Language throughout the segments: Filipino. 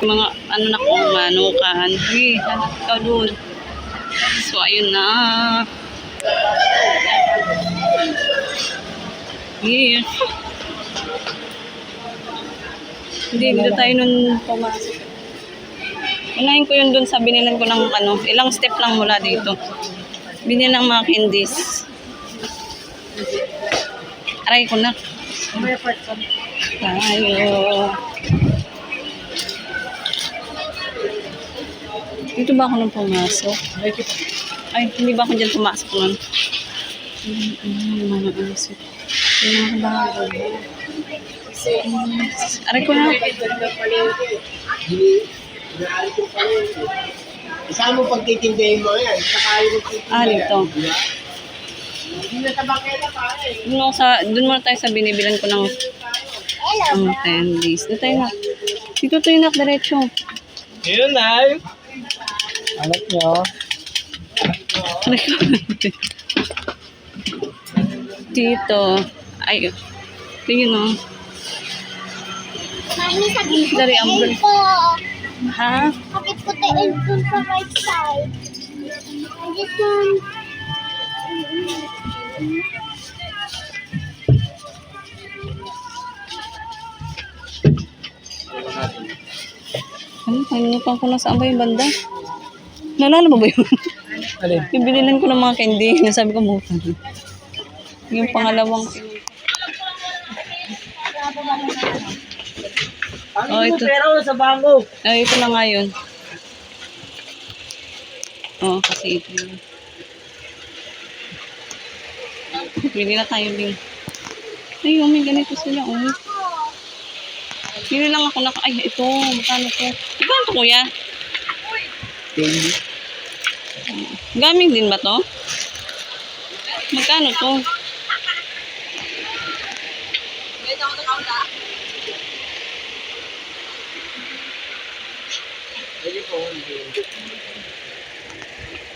Mga ano na ko, manukan. Hey, hanap ka dun. So, ayun na. Yeah. Hindi, dito tayo nun pumasok. Unahin ko yun dun sa binilan ko ng ano, ilang step lang mula dito. Binili ng mga candies. Aray ko na. Tayo. Dito ba ako nung pumasok? Ay, hindi ba ako dyan pumasok nun? Mm, mm, mga asik. Yung mga bago. Mm, Aray ko na. Isama mo pagtitindihin mo yan. Saka yung magtitindihin. Ah, dito. Na sa eh. Doon muna tayo sa binibilan ko ng um, candies. Dito tayo na. Dito tayo na, diretso. Yun na. Anak nyo. Dito. Ay, tingin o. Mami, sakit ko Dari, tayo po. Ha? Sakit ko tayo dun sa right side. This one. Ano, kalimutan ko na saan ba yung banda? Nalala mo ba yun? Alin? binilan ko ng mga candy. Nasabi ko mo. Yung pangalawang. Oh, ito. Pero sa bango. Ay, ito na nga yun. Oh, kasi ito yun. Pwede na tayo din. Ay, oh, may ganito sila, oh. Pili lang ako na, ay, ito, magkano to? Magkano to, kuya? Gaming din ba to? Magkano to?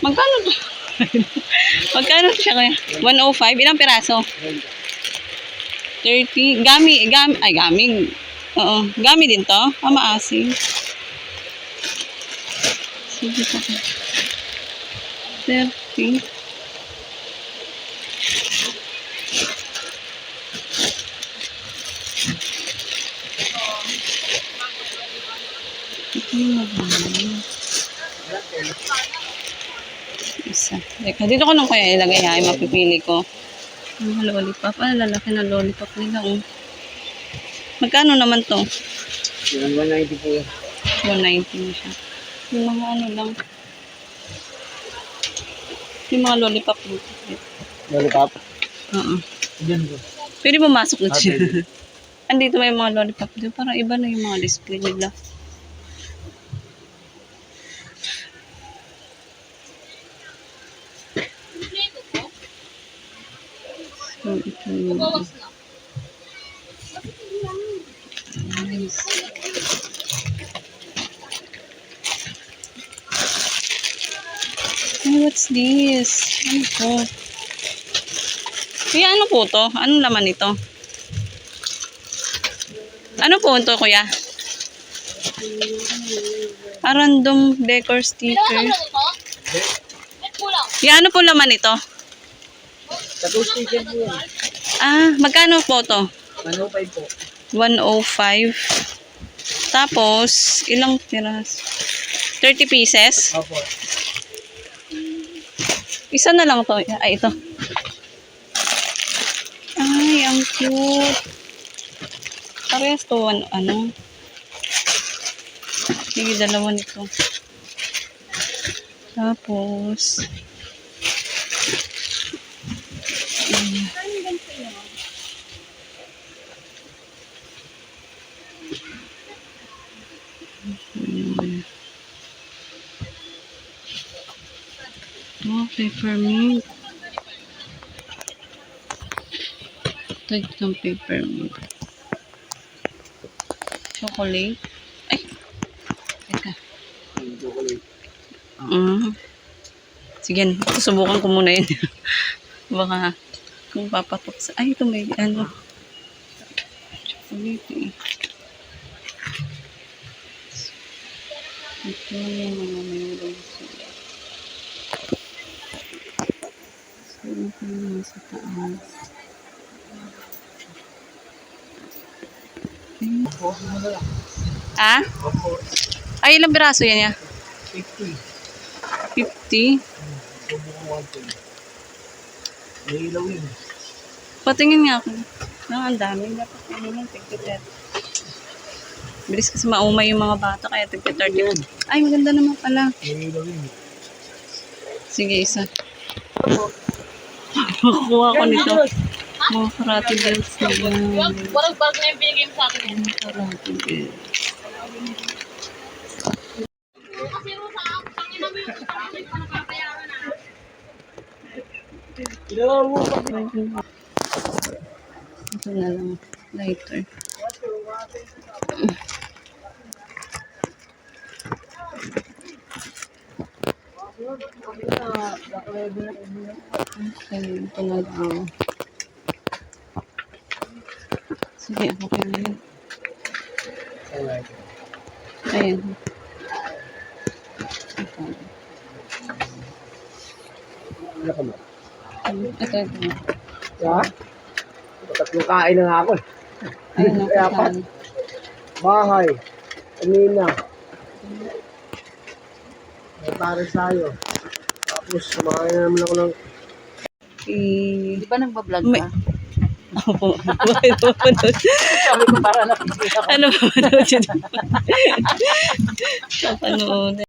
Magkano to? Magkano siya kaya? 105? Ilang piraso? 30. Gami, gami, ay gami. Oo. Gami din to? Ah, maasim. Sige pa. 30. Ito yung magmamahal. Teka, dito ko nung kaya ilagay ha, yung mapipili ko. Ang lollipop. Ah, lalaki na lollipop nila. Oh. Magkano naman to? Yung 190 po yan. 190 na siya. Yung mga ano lang. Yung mga lollipop dito. Lollipop. Oo. Diyan po. Pwede pumasok na Ah, siya. Andito may mga lollipop dito. Parang iba na yung mga display nila. So, ito yung... Nice. Ay, what's this? Ano po? Kuya, ano po to? Anong laman nito? Ano po ito, kuya? Ah, random decor sticker. Kuya, ano po laman nito? Tattoo sticker po yan. Ah, magkano po to? 105 po. 105. Tapos, ilang tiras? 30 pieces? Opo. Isa na lang to. Ay, ito. Ay, ang cute. Parehas to, ano, ano. Sige, dalawa nito. Tapos, Oh, peppermint. Ito itong peppermint. Chocolate. Ay! Teka. Mm. Sige, susubukan ko muna yun. Baka kung papatok sa... Ay, ito may ano. dito eh. Ito yung mga mayroon sila. So, ito yung nasa taas. Ah? Ay, ilang piraso yan ya? 50. 50? May ilaw yun. Patingin nga ako. Ah, ang dami. Dapat ano lang, tigpitet. Bilis kasi maumay yung mga bata, kaya tigpitet. Ay, maganda naman pala. Sige, isa. Makuha ko nito. Mga karate belts na yan. Walang bag na yung binigay sa akin. Mga karate mo. Ito na lang. Lighter. Okay, na lang. Sige, ako kayo na yun. Ano mo? Ito, ito. Ha? Tatlong kain na nga ako. eh. Pa. kasama. Bahay. Kanina. May pare sa'yo. Tapos sumakay na naman ako ng I... Di ba nagbablog May- ka? Opo. Bakit mapanood? Sabi ko para nakikita ko. Ano mapanood yun? Mapanood.